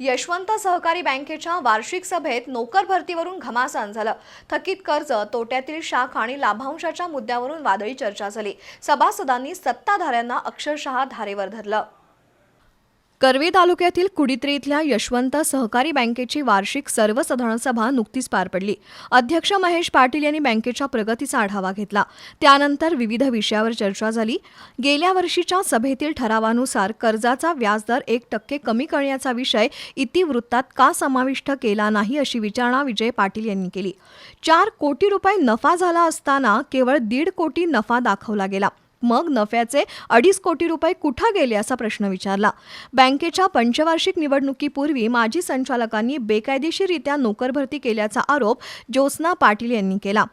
यशवंत सहकारी बँकेच्या वार्षिक सभेत नोकर भरतीवरून घमासान झालं. थकीत कर्ज तोट्यातील शाख आणि लाभांशाच्या मुद्द्यावरून वादळी चर्चा झाली. सभासदांनी सत्ताधाऱ्यांना अक्षरशः धारेवर धरलं. कर्वे तालुक्यातील कुडित्री इथल्या यशवंत सहकारी बँकेची वार्षिक सर्वसाधारण सभा नुकतीच पार पडली. अध्यक्ष महेश पाटील यांनी बँकेच्या प्रगतीचा आढावा घेतला. त्यानंतर विविध विषयावर चर्चा झाली. गेल्या वर्षीच्या सभेतील ठरावानुसार कर्जाचा व्याजदर एक टक्के कमी करण्याचा विषय इतिवृत्तात का समाविष्ट केला नाही अशी विचारणा विजय पाटील यांनी केली. चार कोटी रुपये नफा झाला असताना केवळ दीड कोटी नफा दाखवला गेला. मग नफ्याचे अडीच कोटी रुपये कुठं गेले असा प्रश्न विचारला. बँकेच्या पंचवार्षिक निवडणुकीपूर्वी माजी संचालकांनी बेकायदेशीररित्या नोकरभरती केल्याचा आरोप ज्योत्स्ना पाटील यांनी केला.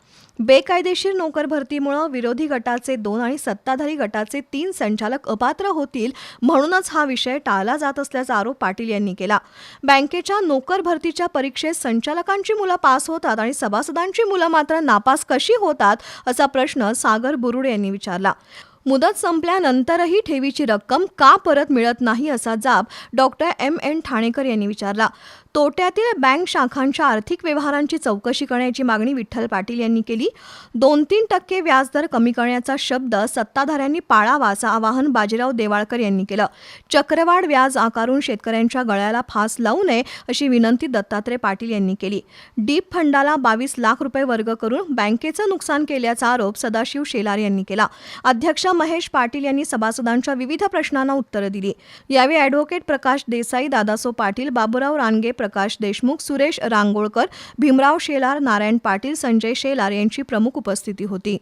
बेकायदेशीर नोकर भरतीमुळे विरोधी गटाचे दोन आणि सत्ताधारी गटाचे तीन संचालक अपात्र होतील म्हणूनच हा विषय टाळला जात असल्याचा आरोप पाटील यांनी केला. बँकेच्या नोकर भरतीच्या परीक्षेत संचालकांची मुलं पास होतात आणि सभासदांची मुलं मात्र नापास कशी होतात असा प्रश्न सागर बुरुडे यांनी विचारला. मुदत संपल्यानंतरही ठेवीची रक्कम का परत मिळत नाही असा जाब डॉक्टर एम एन ठाणेकर यांनी विचारला. तोट्यातील बँक शाखांच्या आर्थिक व्यवहारांची चौकशी करण्याची मागणी विठ्ठल पाटील यांनी केली. दोन तीन टक्के व्याजदर कमी करण्याचा शब्द सत्ताधाऱ्यांनी पाळावा असं आवाहन बाजीराव देवाळकर यांनी केलं. चक्रवाढ व्याज आकारून शेतकऱ्यांच्या गळ्याला फास लावू नये अशी विनंती दत्तात्रय पाटील यांनी केली. डीप फंडाला बावीस लाख रुपये वर्ग करून बँकेचं नुकसान केल्याचा आरोप सदाशिव शेलार यांनी केला. अध्यक्ष महेश पाटील यांनी सभासदांच्या विविध प्रश्नांना उत्तरं दिली. यावेळी अॅडव्होकेट प्रकाश देसाई दादासो पाटील बाबूराव रानगे प्रकाश देशमुख सुरेश रांगोळकर भीमराव शेलार नारायण पाटील संजय शेलार यांची प्रमुख उपस्थिती होती.